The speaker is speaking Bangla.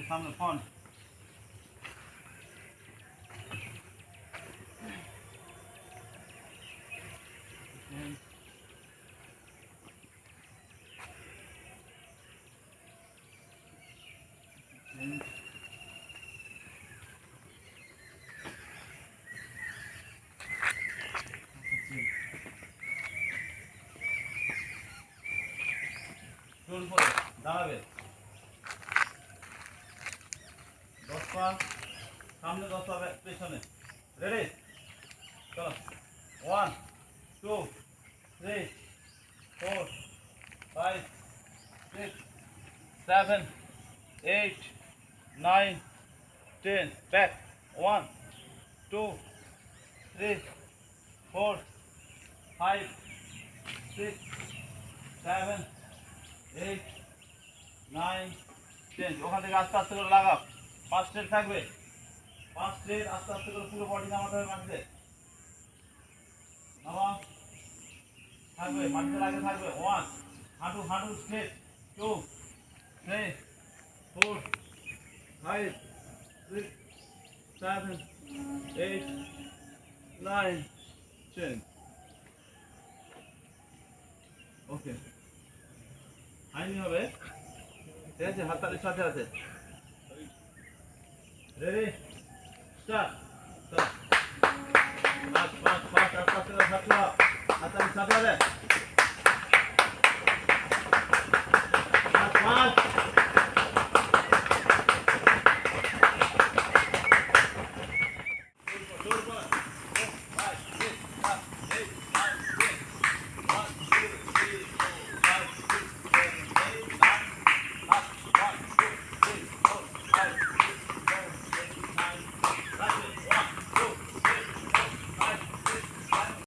ওকে সামনে ফোন চুল পরে দাঁড়াবে দশ সামনে দশ পা পেছনে। রেডি চলো। One two three four five six seven eight nine ten back one two three four five six seven eight nine ten ওখান থেকে আস্তে আস্তে করে লাগাও। পাঁচ স্টেট থাকবে। পাঁচ স্টেট আস্তে আস্তে করে পুরো বডি নামাতে হবে মাটিতে। নামাও। থাকবে, মাটিতে লাগে থাকবে। ওয়ান হাঁটু হাঁটু state two three four five six seven eight nine ten okay আইনি হবে। ঠিক আছে, হাততালির সাথে আছে। রেডি স্টার্ট পাঁচ পাঁচ পাঁচ আস্তে আস্তে করে হাত তোলা হাততালির সাথে আছে